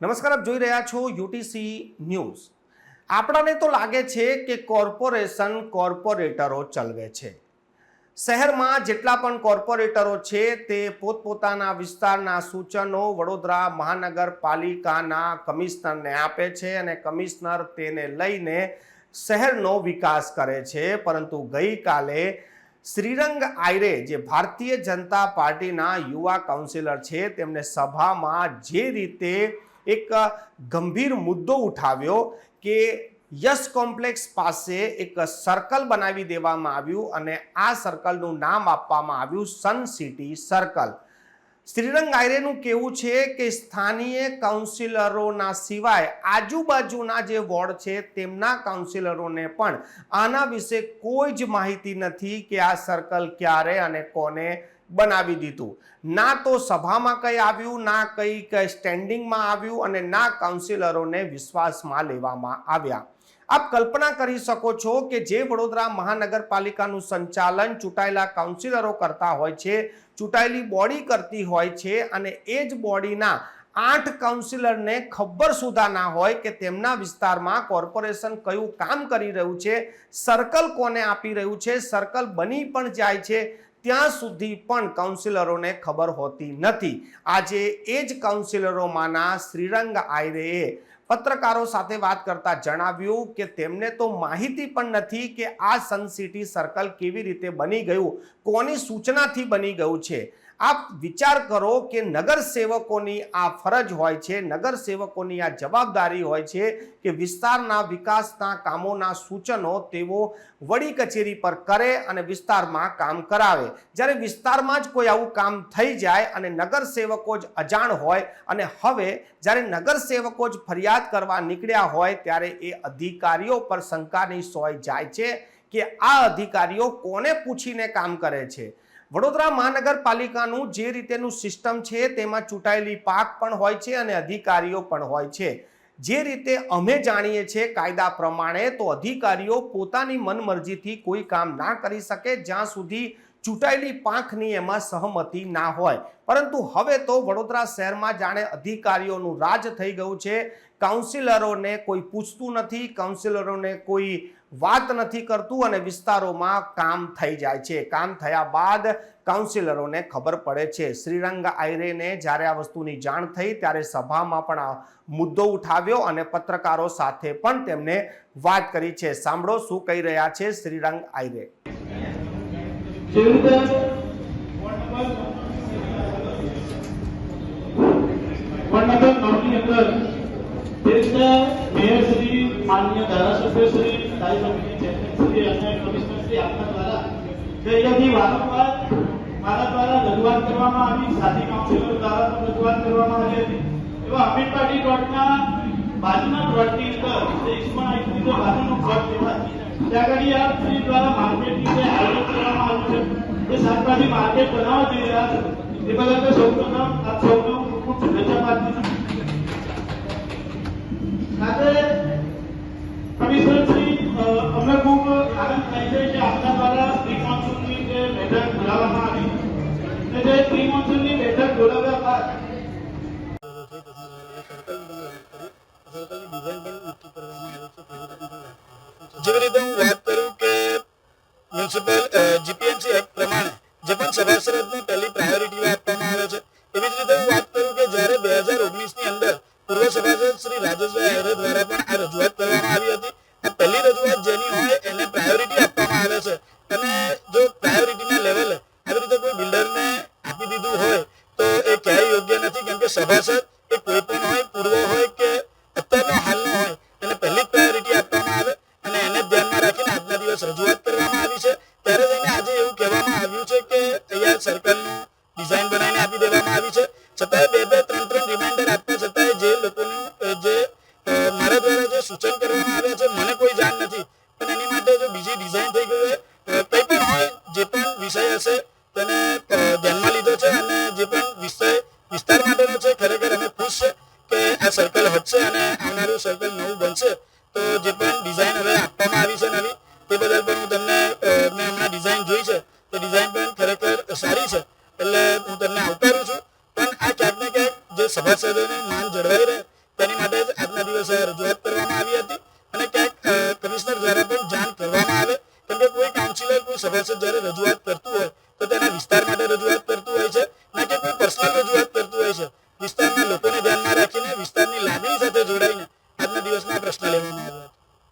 નમસ્કાર, આપ જોઈ રહ્યા છો યુટીસી ન્યૂઝ. આપણાને તો લાગે છે કે કોર્પોરેશન કોર્પોરેટરો ચલવે છે. શહેરમાં જેટલા પણ કોર્પોરેટરો છે, તે પોતપોતાના વિસ્તારના સૂચનો વડોદરા મહાનગરપાલિકાના કમિશનરને આપે છે અને કમિશનર તેને લઈને શહેરનો વિકાસ કરે છે. પરંતુ ગઈકાલે શ્રીરંગ આયરે, જે ભારતીય જનતા પાર્ટીના યુવા કાઉન્સિલર છે, તેમને સભામાં જે રીતે એક ગંભીર મુદ્દો ઉઠાવ્યો કે યસ કોમ્પ્લેક્સ પાસે એક સર્કલ બનાવી દેવામાં આવ્યું અને આ સર્કલનું નામ આપવામાં આવ્યું સન સિટી સર્કલ. શ્રીરંગ આયરેનું કહેવું છે કે સ્થાનીય કાઉન્સિલરોના સિવાય આજુબાજુના જે વોર્ડ છે તેમના કાઉન્સિલરોને પણ આના વિશે કોઈ જ માહિતી નથી કે આ સર્કલ ક્યારે અને કોને બનાવી દીધું. ના તો સભામાં કંઈ આવ્યું, ના કંઈ કંઈ સ્ટેન્ડિંગમાં આવ્યું અને ના કાઉન્સિલરોને વિશ્વાસમાં લેવામાં આવ્યા. આપ કલ્પના કરી શકો છો કે જે વડોદરા મહાનગરપાલિકાનું સંચાલન ચૂંટાયેલા કાઉન્સિલરો કરતા હોય છે, ચૂંટાયેલી બોડી કરતી હોય છે અને એ જ બોડીના આઠ કાઉન્સિલરને ખબર સુધા ના હોય કે તેમના વિસ્તારમાં કોર્પોરેશન કયું કામ કરી રહ્યું છે સર્કલ કોને આપી રહ્યું છે સર્કલ બની પણ જાય છે ત્યાં સુધી પણ કાઉન્સિલરોને ખબર હોતી નથી. આજે એ જ કાઉન્સિલરોમાંના શ્રીરંગ આયરેએ પત્રકારો સાથે વાત કરતા જણાવ્યું કે તેમને તો માહિતી પણ નથી કે આ સનસિટી સર્કલ કેવી રીતે બની ગયું, કોની સૂચનાથી બની ગયું છે. આપ વિચાર કરો કે નગરસેવકોની આ ફરજ હોય છે, નગરસેવકોની આ જવાબદારી હોય છે કે વિસ્તારના વિકાસના કામોના સૂચનો તેઓ વડી કચેરી પર કરે અને વિસ્તારમાં કામ કરાવે. જ્યારે વિસ્તારમાં જ કોઈ આવું કામ થઈ જાય અને નગરસેવકો જ અજાણ હોય અને હવે જ્યારે નગરસેવકો જ ફરિયાદ કરવા નીકળ્યા હોય ત્યારે એ અધિકારીઓ પર શંકાની સોય જાય છે કે આ અધિકારીઓ કોને પૂછીને કામ કરે છે. વડોદરા મહાનગરપાલિકાનું જે રીતેનું સિસ્ટમ છે તેમાં ચૂંટાયેલી પાક પણ હોય છે અને અધિકારીઓ પણ હોય છે. જે રીતે અમે જાણીએ છીએ કાયદા પ્રમાણે તો અધિકારીઓ પોતાની મનમરજીથી કોઈ કામ ના કરી શકે જ્યાં સુધી ચૂંટાયેલી પાંખની એમાં સહમતિ ના હોય. પરંતુ હવે તો વડોદરા શહેરમાં જાણે અધિકારીઓનું રાજ થઈ ગયું છે. કાઉન્સિલરોને કોઈ પૂછતું નથી, કાઉન્સિલરોને કોઈ વાત નથી કરતું અને વિસ્તારોમાં કામ થઈ જાય છે. કામ થયા બાદ કાઉન્સિલરોને ખબર પડે છે. શ્રીરંગ આયરેને જ્યારે આ વસ્તુની જાણ થઈ ત્યારે સભામાં પણ આ મુદ્દો ઉઠાવ્યો અને પત્રકારો સાથે પણ તેમને વાત કરી છે. સાંભળો શું કહી રહ્યા છે શ્રીરંગ આયરે. વડનગર નવની અંદર જે રીતે મેયરશ્રી માનનીય ધારાસભ્યશ્રી સ્થાયી સમિતિ ચેરમેનશ્રી અને કમિશનરશ્રી આપના દ્વારા કે અહીંયાથી વારંવાર મારા દ્વારા રજૂઆત કરવામાં આવી સાથી કાઉન્સિલરો દ્વારા પણ રજૂઆત કરવામાં આવી હતી એવા અમીરપાટી પ્લોટના બાજુના પ્લોટની અંદર જે ઇસ્માન આઈસની જે બાજુનો પ્લોટ ત્યાં આગળ આ શ્રી દ્વારા માર્કેટની જે આયોજન કરવામાં આવ્યું છે, એ શાકભાજી માર્કેટ બનાવવા જઈ રહ્યા છે. એ બદલ તો સૌપ્રથમ આપ સૌનો ખૂબ શુભેચ્છા પાઠવું છું. સાથે કમિશનર શ્રી અમને ખૂબ આનંદ થાય છે કે આપના દ્વારા પ્રી મોન્સૂનની જે બેઠક બોલાવવામાં આવી. જે પ્રી મોન્સૂનની બેઠક બોલાવ્યા બાદ જેવી રીતે હું વાત કરું કે મ્યુનિસિપલ જીપીએમસી એક્ટ પ્રમાણે, જે પણ સભાસદને પહેલી પ્રાયોરિટીમાં આપવામાં આવે છે, એવી જ રીતે હું વાત કરું કે જ્યારે બે હજાર ઓગણીસની અંદર પૂર્વ સભાસદ શ્રી રાજેશભાઈ આયરે દ્વારા પણ આ રજૂઆત કરવામાં આવી હતી. આ પહેલી રજૂઆત જેની હોય એને પ્રાયોરિટી આપવામાં આવે છે. અને જો પ્રાયોરિટીના લેવલે આવી રીતે કોઈ બિલ્ડરને આપી દીધું હોય, તો એ ક્યાંય યોગ્ય નથી, કેમ કે સભાસદ એ કોઈ પણ દિવસ રજૂઆત કરવામાં આવી છે. ત્યારે જઈને આજે એવું કહેવામાં આવ્યું છે કે તૈયાર સર્કલનું ડિઝાઇન બનાવીને આપી દેવામાં આવી છે. છતાંય બે બે, ત્રણ ત્રણ રિમાઇન્ડર આપવા છતાંય જે લોકોનું જે મારા દ્વારા જે સૂચન કરવામાં આવ્યા છે, મને કોઈ જાણ નથી. પણ એની માટે જો બીજી ડિઝાઇન થઈ ગઈ હોય કંઈ પણ હોય, જે પણ વિષય હશે, તેને ધ્યાનમાં લીધો છે અને જે પણ વિષય વિસ્તાર માટેનો છે, ખરેખર અમે ખુશ છે કે આ સર્કલ હટશે અને આવનારું સર્કલ નવું બનશે. તો જે પણ ડિઝાઇન પરિષદોને માન જળવાઈ રહે. તેની માટે જ આજના દિવસે રજૂઆત કરવામાં આવી હતી અને ક્યાંક કમિશનર દ્વારા પણ જાણ કરવામાં આવે. કેમ કે કોઈ કાઉન્સિલર, કોઈ સભાસદ જ્યારે રજૂઆત કરતું હોય, તો તેના વિસ્તાર માટે રજૂઆત